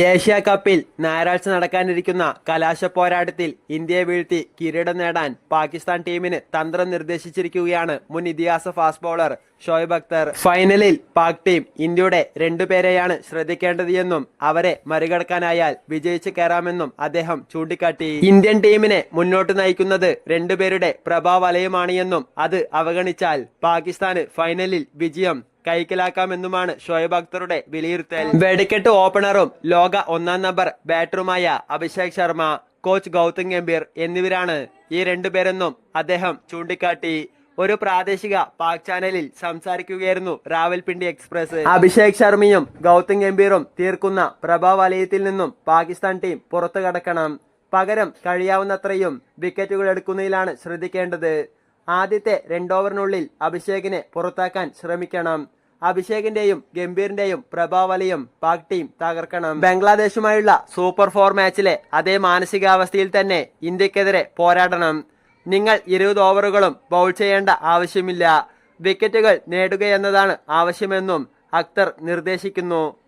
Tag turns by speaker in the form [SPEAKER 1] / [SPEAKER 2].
[SPEAKER 1] Asia കപ്പിൽ ഞായറാഴ്ച നടക്കാനിരിക്കുന്ന കലാശ പോരാട്ടത്തിൽ ഇന്ത്യയെ വീഴ്ത്തി കിരീടം നേടാൻ പാകിസ്ഥാൻ ടീമിന് തന്ത്രം നിർദ്ദേശിച്ചിരിക്കുകയാണ് മുൻ ഇതിഹാസ ഫാസ്റ്റ് ബോളർ ഷോയബ് അക്തർ ഫൈനലിൽ പാക് ടീം ഇന്ത്യയുടെ രണ്ടുപേരെയാണ് ശ്രദ്ധിക്കേണ്ടത് എന്നും അവരെ മറികടക്കാനായാൽ വിജയിച്ചു കയറാമെന്നും അദ്ദേഹം ചൂണ്ടിക്കാട്ടി. ഇന്ത്യൻ ടീമിനെ മുന്നോട്ട് നയിക്കുന്നത് രണ്ടുപേരുടെ പ്രഭാവലയമാണ് എന്നും അത് അവഗണിച്ചാൽ പാകിസ്ഥാന് ഫൈനലിൽ വിജയം കൈക്കലാക്കാമെന്നുമാണ് ഷോയബ് അക്തറുടെ വിലയിരുത്തൽ. വെടിക്കെട്ട് ഓപ്പണറും ലോക ഒന്നാം നമ്പർ ബാറ്ററുമായ അഭിഷേക് ശർമ്മ കോച്ച് ഗൗതം ഗംഭീർ എന്നിവരാണ് ഈ രണ്ടുപേരെന്നും അദ്ദേഹം ചൂണ്ടിക്കാട്ടി. ഒരു പ്രാദേശിക പാക് ചാനലിൽ സംസാരിക്കുകയായിരുന്നു റാവൽപിണ്ടി എക്സ്പ്രസ്. അഭിഷേക് ശർമ്മയും ഗൗതം ഗംഭീറും തീർക്കുന്ന പ്രഭാവലയത്തിൽ നിന്നും പാകിസ്ഥാൻ ടീം പുറത്തു കടക്കണം പകരം കഴിയാവുന്നത്രയും വിക്കറ്റുകൾ എടുക്കുന്നതിലാണ് ശ്രദ്ധിക്കേണ്ടത്. ആദ്യത്തെ രണ്ടോവറിനുള്ളിൽ അഭിഷേകിനെ പുറത്താക്കാൻ ശ്രമിക്കണം. അഭിഷേകിന്റെയും ഗംഭീറിന്റെയും പ്രഭാവലിയും പാക് ടീം തകർക്കണം. ബംഗ്ലാദേശുമായുള്ള സൂപ്പർ ഫോർ മാച്ചിലെ അതേ മാനസികാവസ്ഥയിൽ തന്നെ ഇന്ത്യക്കെതിരെ പോരാടണം. നിങ്ങൾ ഇരുപത് ഓവറുകളും ബൗൾ ചെയ്യേണ്ട ആവശ്യമില്ല. വിക്കറ്റുകൾ നേടുകയെന്നതാണ് ആവശ്യമെന്നും അക്തർ നിർദ്ദേശിക്കുന്നു.